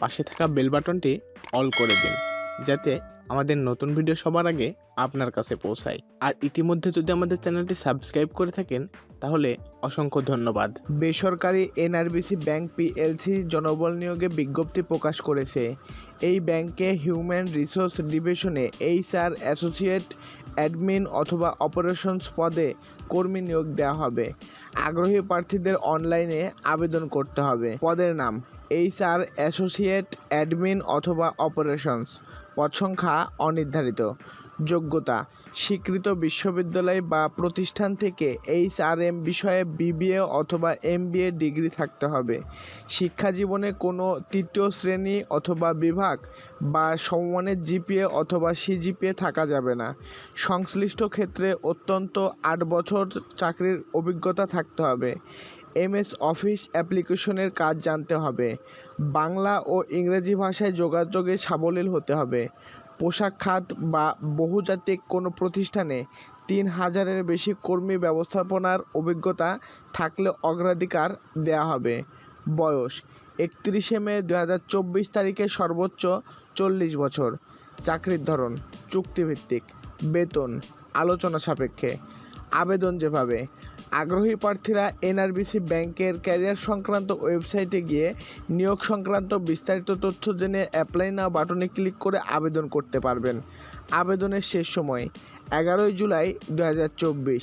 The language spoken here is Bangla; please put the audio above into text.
পাশে থাকা বেল বাটনটি অল করে দিন, যাতে আমাদের নতুন ভিডিও সবার আগে আপনার কাছে পৌঁছায়। আর ইতিমধ্যে যদি আমাদের চ্যানেলটি সাবস্ক্রাইব করে থাকেন, তাহলে অসংখ্য ধন্যবাদ। বেসরকারি এনআরবিসি ব্যাংক পিএলসি জনবল নিয়োগে বিজ্ঞপ্তি প্রকাশ করেছে। এই ব্যাংকে হিউম্যান রিসোর্স ডিভিশনে এইচআর অ্যাসোসিয়েট অ্যাডমিন অথবা অপারেশনস পদে কর্মী নিয়োগ দেওয়া হবে। আগ্রহী প্রার্থীদের অনলাইনে আবেদন করতে হবে। পদের নাম এইচআর অ্যাসোসিয়েট অ্যাডমিন অথবা অপারেশনস। পদ সংখ্যা অনির্ধারিত। যোগ্যতা, স্বীকৃত বিশ্ববিদ্যালয় বা প্রতিষ্ঠান থেকে এইচআরএম বিষয়ে বিবিএ অথবা এমবিএ ডিগ্রি থাকতে হবে। শিক্ষা জীবনে কোনো তৃতীয় শ্রেণি অথবা বিভাগ বা সমমানের জিপিএ অথবা সিজিপিএ থাকা যাবে না। সংশ্লিষ্ট ক্ষেত্রে অত্যন্ত আট বছর চাকরির অভিজ্ঞতা থাকতে হবে। এমএস অফিস অ্যাপ্লিকেশনের কাজ জানতে হবে। বাংলা ও ইংরেজি ভাষায় যোগাযোগে সাবলীল হতে হবে। পোশাক খাত বা বহুজাতিক কোনো প্রতিষ্ঠানে তিন হাজারের বেশি কর্মী ব্যবস্থাপনার অভিজ্ঞতা থাকলে অগ্রাধিকার দেওয়া হবে। বয়স, একত্রিশে মে দু চব্বিশ তারিখে সর্বোচ্চ চল্লিশ বছর। চাকরির ধরন, চুক্তিভিত্তিক, বেতন, আলোচনা সাপেক্ষে। আবেদন যেভাবে আগ্রহী প্রার্থীরা এনআরবিসি ব্যাংকের ক্যারিয়ার সংক্রান্ত ওয়েবসাইটে গিয়ে নিয়োগ সংক্রান্ত বিস্তারিত তথ্য জেনে অ্যাপ্লাই নাও বাটনে ক্লিক করে আবেদন করতে পারবেন। আবেদনের শেষ সময়, এগারোই জুলাই দু হাজার চব্বিশ।